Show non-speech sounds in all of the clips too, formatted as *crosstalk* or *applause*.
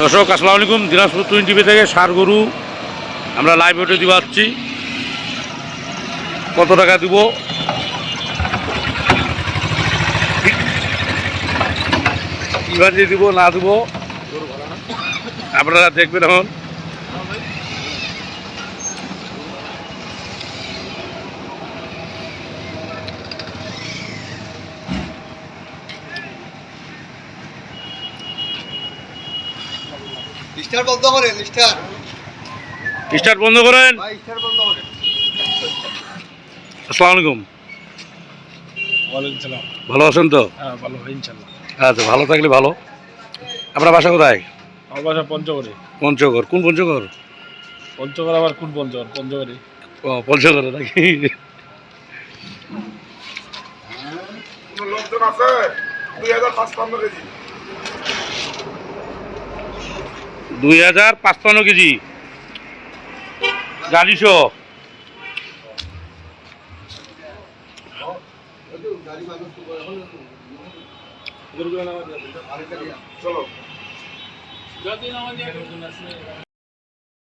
দর্শক, আসসালামু আলাইকুম। দিনাজপুর টুইন টিভি থেকে সার গরু আমরা লাইভ ওটে দিয়ে পাচ্ছি কত টাকা দিব? কীভাবে দিব, না দিব, আপনারা দেখবেন এখন। স্টার বন্ধ করেন স্টার। স্টার্ট বন্ধ করেন। ভাই স্টার বন্ধ করেন। আসসালামু আলাইকুম। ওয়ালাইকুম সালাম। ভালো আছেন তো? হ্যাঁ ভালো হয় আচ্ছা ভালো থাকলে ভালো। আপনার বাসা কোথায়? আমার বাসা পঞ্চগড়ে। পঞ্চগড়। কোন পঞ্চগড়? পঞ্চগড় আবার কোন পঞ্চগড়? পঞ্চগড়ে। ও পঞ্চগড় নাকি? লোকজন আছে? দুই হাজার পাঁচপান্ন কেজি। দুই হাজার পাঁচপান্ন কেজি। গাড়িশো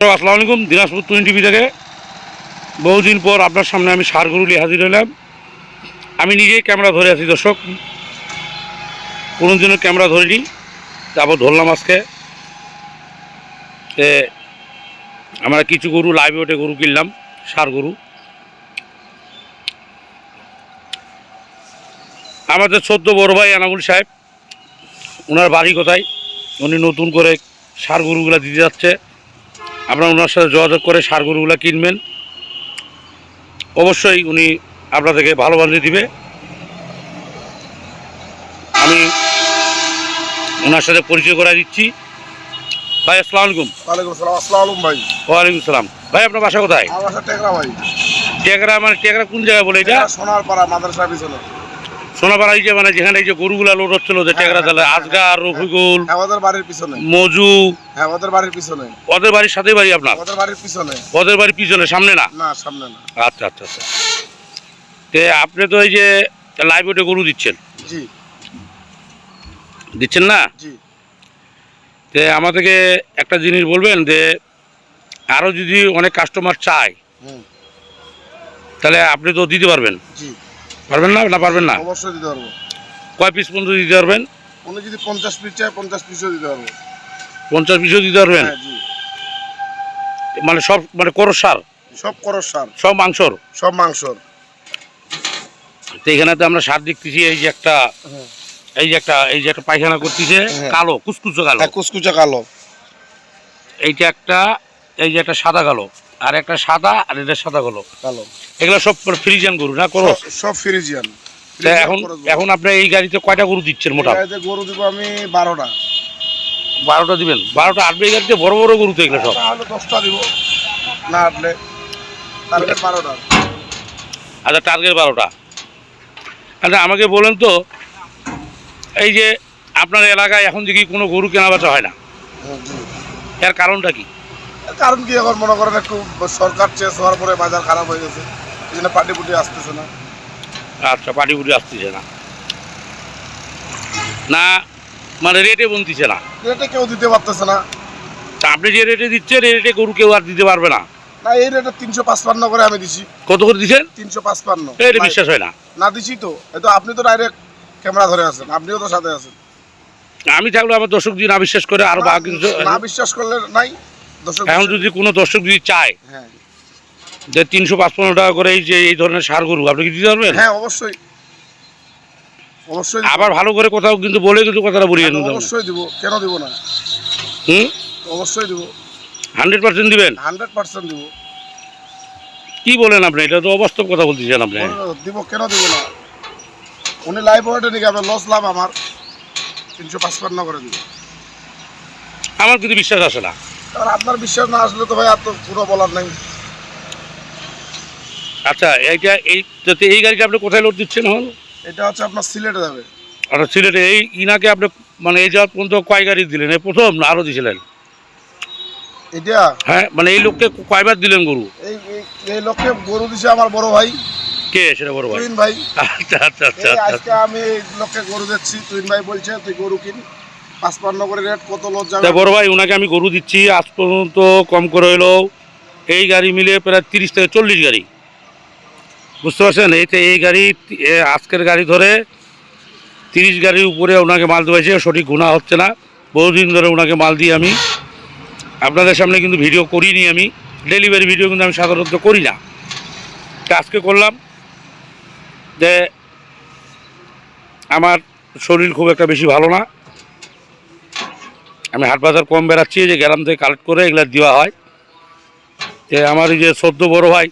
আসসালামু আলাইকুম, দিনাজপুর টোয়েন্টি টিভি থেকে। বহুদিন পর আপনার সামনে আমি সার গরু নিয়ে হাজির হলাম। আমি নিজেই ক্যামেরা ধরে আছি, দর্শক। কোনো দিনও ক্যামেরা ধরিনি তারপর ধরলাম আজকে। এ, আমরা কিছু গরু লাইভে ওঠে গরু কিনলাম সার গরু। আমাদের ছোট্ট বড় ভাই আনামুল সাহেব ওনার বাড়ি কোথায়? উনি নতুন করে সার গরুগুলো দিতে যাচ্ছে। আপনারা ওনার সাথে যোগাযোগ করে সার গরুগুলো কিনবেন। অবশ্যই উনি আপনাদেরকে ভালো বানিয়ে দিবে। আমি ওনার সাথে পরিচয় করে দিচ্ছি। ভাই আসসালামু আলাইকুম। ওয়ালাইকুম আসসালাম। আসসালাম আলাইকুম ভাই। ওয়ালাইকুম সালাম। ভাই আপনার বাসা কোথায়? আমার বাসা টেকরা ভাই। টেকরা মানে টেকরা কোন জায়গায় বলে এটা? এটা সোনার পাড়া মাদ্রাসা পিছনে। সোনাপাড়া এই যে মানে যেখানে এই যে গরুগুলা লোড হচ্ছিল যে টেকরা তাহলে আজগার রফিকুল হ্যাঁ ওদের বাড়ির পিছনে। মজু হ্যাঁ ওদের বাড়ির পিছনে। ওদের বাড়ির সাথে বাড়ি আপনার? ওদের বাড়ির পিছনে। ওদের বাড়ির পিছনে সামনে না? না সামনে না। আচ্ছা আচ্ছা আচ্ছা। তে আপনি তো এই যে লাইভ ওটে গরু দিচ্ছেন। জি। দিচ্ছেন না? জি। তে আমাদেরকে একটা জিনিস বলবেন যে আরও যদি অনেক কাস্টমার চায় তাহলে আপনি তো দিতে পারবেন। জি। পারবেন না না পারবেন না? অবশ্যই দিতে পারব। কয় পিস পর্যন্ত দিতে পারবেন? উনি যদি পঞ্চাশ পিস চায় পঞ্চাশ পিসও দিতে পারব। পঞ্চাশ পিসও দিতে পারবেন? হ্যাঁ জি। মানে সব মানে করস সার? সব করস সার। সব মাংসর? সব মাংসর। তো এখানে তো আমরা সার দেখতেছি এই যে একটা হ্যাঁ। এই যে একটা এই যে একটা পায়খানা করতেছে হ্যাঁ। কালো কুচকুচো কালো। হ্যাঁ কুচকুচা কালো। এইটা একটা এই যে একটা সাদা কালো আর একটা সাদা আর এটা সাদা কালো। কালো। এগুলো সব ফ্রিজিয়ান গরু না করস? সব- ফ্রিজিয়ান। এখন এখন আপনি এই গাড়িতে কয়টা গরু দিচ্ছেন মোটা? গরু দিব আমি বারোটা। বারোটা দিবেন? বারোটা আটবে গাড়িতে বড় বড় গরু তো এগুলো সব। দশটা দিব। না আটলে তাহলে বারোটা। আচ্ছা টার্গেট বারোটা। আচ্ছা আমাকে বলেন তো এই যে আপনার এলাকায় এখন দেখি কোনো গরু কেনা বেচা হয় না এর কারণটা কি? কারণ কি এখন মনে করেন একটু সরকার চেঞ্জ হওয়ার পরে বাজার খারাপ হয়ে গেছে এই জন্য পার্টি পুটি আসতেছে না। আচ্ছা পাটি পুটি আসতেছে না। না মানে রেটে বনতিছে না। রেটে কেউ দিতে পারতেছে না। তা আপনি যে রেটে দিচ্ছেন এই রেটে গরু কেউ আর দিতে পারবে না। না এই রেটে তিনশো পাঁচপান্ন করে আমি দিছি। কত করে দিচ্ছেন? তিনশো পাঁচপান্ন। এটা বিশ্বাস হয় না। না দিছি তো। এই তো আপনি তো ডাইরেক্ট ক্যামেরা ধরে আছেন আপনিও তো সাথে আছেন। আমি থাকলে আমার দর্শক যদি না বিশ্বাস করে আরও বাকি কিছু- না বিশ্বাস করলে নাই দর্শক এখন যদি কোনো দর্শক যদি চায় হ্যাঁ। যে তিনশো পাঁচপান্ন টাকা করে এই যে এই ধরনের সার গরু আপনি কি দিতে পারবেন? হ্যাঁ অবশ্যই। অবশ্যই আবার ভালো করে কোথাও কিন্তু বলে কিন্তু কথাটা বলিয়ে হ্যাঁ, অবশ্যই দিব। কেন দিব না? হুম? অবশ্যই দিব। হান্ড্রেড পার্সেন্ট দিবেন? হান্ড্রেড পার্সেন্ট দিব। কি বলেন আপনি? এটা তো অবাস্তব কথা বলতেছেন আপনি। দিব কেন দিব না? উনি লাইভ ওয়েটে নাকি আপনার লস লাভ আমার তিনশো পাঁচপান্ন করে দিব। আমার কিন্তু বিশ্বাস আসে না। আর আপনার বিশ্বাস না আসলে তো ভাই আর তো পুরো বলার নাই। আচ্ছা এইটা এই যাতে এই গাড়িটা আপনি কোথায় লোড দিচ্ছেন হল এটা হচ্ছে আপনার সিলেটে যাবে। আচ্ছা সিলেটে এই ইনাকে আপনি মানে এই যাওয়ার পর্যন্ত কয় গাড়ি দিলেন? এই প্রথম না আরও দিয়েছিলেন এটা? হ্যাঁ মানে এই লোককে কয়বার দিলেন গরু? এই এই- এই লোককে গরু দিছে আমার বড় ভাই। কে সেটা বড় ভাই? তুইন ভাই। আচ্ছা আচ্ছা আচ্ছা আচ্ছা। আজকে আমি লোককে গরু দিচ্ছি। তুইন ভাই বলছে তুই গরু কিন। পাঁচপান্ন করে রেট কত লস যাবে বড় ভাই ওনাকে আমি গরু দিচ্ছি। আজ পর্যন্ত কম করে হলো এই গাড়ি মিলে প্রায় তিরিশ থেকে চল্লিশ গাড়ি। বুঝতে পারছেন? এইতে এই গাড়ি আজকের গাড়ি ধরে তিরিশ গাড়ির উপরে ওনাকে মাল দেওয়াছে সঠিক গুণা হচ্ছে না। বহুদিন ধরে ওনাকে মাল দিই আমি। আপনাদের সামনে কিন্তু ভিডিও করিনি আমি। ডেলিভারি ভিডিও কিন্তু আমি সাধারণত করি না। আজকে করলাম। যে আমার শরীর খুব একটা বেশি ভালো না। আমি হাট বাজার কম বেড়াচ্ছি যে গ্রাম থেকে কালেক্ট করে এগুলো দেওয়া হয়। যে আমার এই যে সদ্য বড় ভাই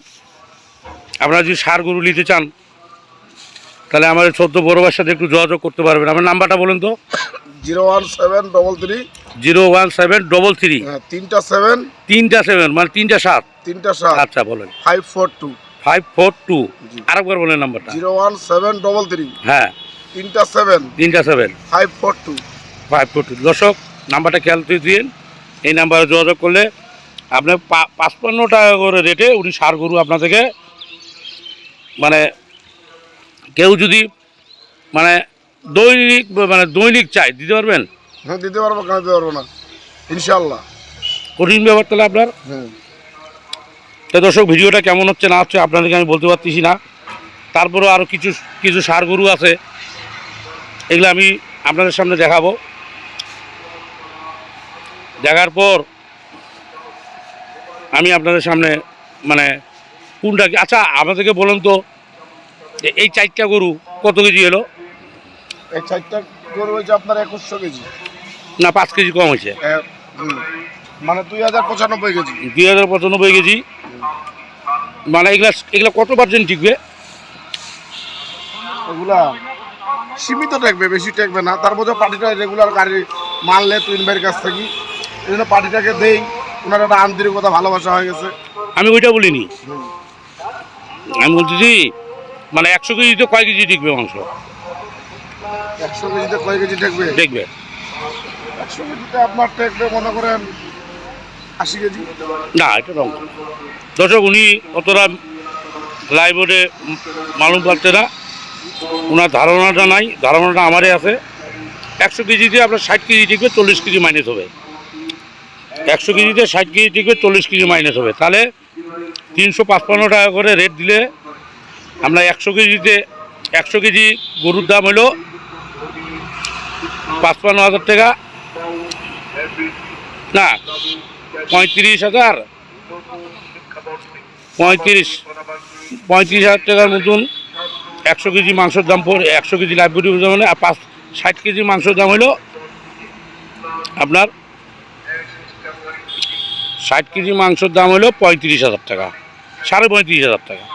আপনারা যদি সার গরু নিতে চান তাহলে আমার এই সদ্য বড় ভাইয়ের সাথে একটু যোগাযোগ করতে পারবেন। আমার নাম্বারটা বলুন তো। Zero one seven double three. Zero one seven double three. তিনটা সেভেন। তিনটা সেভেন মানে তিনটা সাত। তিনটা সাত। আচ্ছা বলেন। Five four two. Five four two. আরেকবার বলেন নাম্বারটা। Zero one seven double three হ্যাঁ। তিনটা সেভেন তিনটা seven five four two five four two দর্শক নাম্বারটা খেয়াল করে দিন এই নাম্বারে যোগাযোগ করলে আপনার পাঁচপান্ন টাকা করে রেটে উনি সার গরু আপনাদেরকে মানে কেউ যদি মানে দৈনিক মানে দৈনিক চাই দিতে পারবেন? হ্যাঁ দিতে পারব কেন দিতে পারব না? ইনশাল্লাহ কঠিন ব্যাপার তাহলে আপনার? হুম তো দর্শক ভিডিওটা কেমন হচ্ছে না হচ্ছে আপনাদেরকে আমি বলতে পারতেছি না। তারপরেও আরও কিছু কিছু সার গরু আছে। এগুলো আমি আপনাদের সামনে দেখাবো। দেখার পর আমি আপনাদের সামনে মানে কোনটা আচ্ছা আমাদেরকে বলুন তো যে এই চারটা গরু কত কেজি এলো? এই চারটা গরু হয়েছে আপনার একুশশো কেজি। না পাঁচ কেজি কম হয়েছে। হুম। মানে দুই হাজার পঁচানব্বই কেজি। দুই হাজার পঁচানব্বই কেজি। মানে এগুলা এগুলা কত পার্সেন্ট টিকবে? এগুলা সীমিত টেকবে বেশি টেকবে না। তার মধ্যে পার্টিটা রেগুলার গাড়ি মানলে তুইন ভাইয়ের কাছ থেকে। এই জন্য পার্টিটাকে দেই। ওনার একটা আন্তরিকতা ভালোবাসা হয়ে গেছে। আমি ওইটা বলিনি। আমি বলতেছি মানে একশো কেজিতে কয় কেজি টিকবে মাংস? একশো কেজিতে কয় কেজি টেকবে? দেখবে। একশো কেজিতে কেজি? না, এটা দর্শক, উনি অতটা লাইবোর্ডে মালুম পাচ্ছে না। ওনার ধারণাটা নাই, ধারণাটা আমারই আছে। একশো কেজিতে আপনার ষাট কেজি টিকবে, চল্লিশ কেজি মাইনাস হবে। একশো কেজিতে ষাট কেজি টিকবে, চল্লিশ কেজি মাইনাস হবে। তাহলে তিনশো পাঁচপান্ন টাকা করে রেট দিলে আমরা একশো কেজিতে, একশো কেজি গরুর দাম হলো পাঁচপান্ন হাজার টাকা। না, পঁয়ত্রিশ হাজার। পঁয়ত্রিশ পঁয়ত্রিশ হাজার টাকার মতন একশো কেজি মাংসের দাম পড়ে, একশো কেজি লাইব্রেরি মানে আর পাঁচ, ষাট কেজি মাংসের দাম হলো আপনার ষাট কেজি মাংসের দাম হলো পঁয়ত্রিশ হাজার টাকা, সাড়ে পঁয়ত্রিশ হাজার টাকা।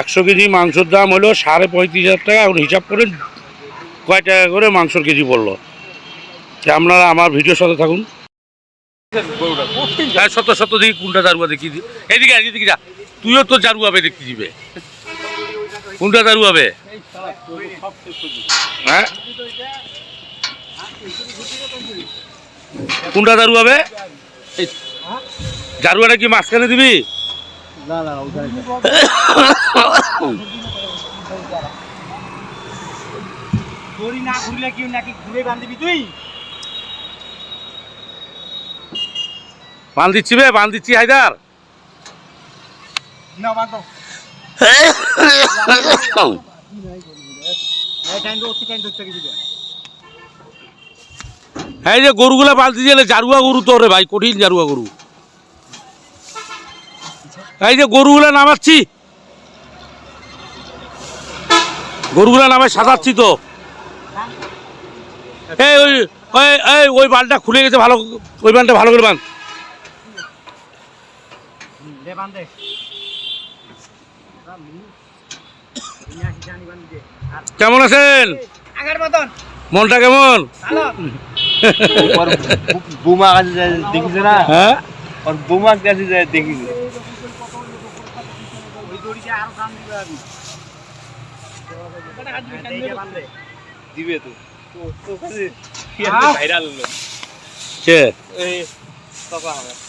একশো কেজি মাংসের দাম হলো সাড়ে পঁয়ত্রিশ হাজার টাকা, এখন হিসাব করেন কয় টাকা করে মাংসর কেজি পড়ল? আপনারা আমার ভিডিওর সাথে থাকুন। হ্যাঁ সত্য সত্য দেখি কোনটা দারুয়া দেখি এদিকে এদিকে যা। তুইও তো জারু হবে দেখতে দিবে কোনটা দারু হবে হ্যাঁ? কোনটা দারু হবে জারুয়াটা কি মাঝখানে দিবি? না ঘুরলে কি নাকি ঘুরে বান্ধিবি তুই? বান দিচ্ছি বে বান দিচ্ছি হায়দার। না এই যে গরুগুলা পালতে গেলে জারুয়া গরু তো রে ভাই কঠিন জারুয়া গরু। এই যে গরুগুলা নামাচ্ছি। গরুগুলা নামায় সাজাচ্ছি তো। এই ওই ওই বালটা খুলে গেছে ভালো ওই বালটা ভালো করে বান। দে বান্ধে কেমন আছেন? আগের মতন। মনটা কেমন? *laughs* বুমা কাছে দেখিছে না? হ্যাঁ? আর বুমা কাছে যায় দেখিছে। ওই দড়িতে আরও কাম দিবে তো।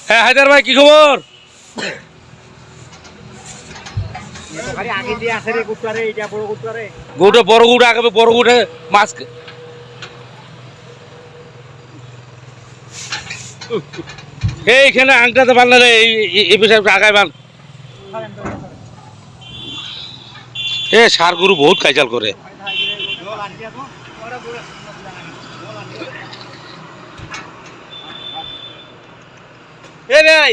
হ্যাঁ হায়দার ভাই কি খবর? গোটা বড় বড় এইখানে আংটাতে পারলে রে, এই আগায় এ, সার গরু বহুত কাজাল করে। এ ভাই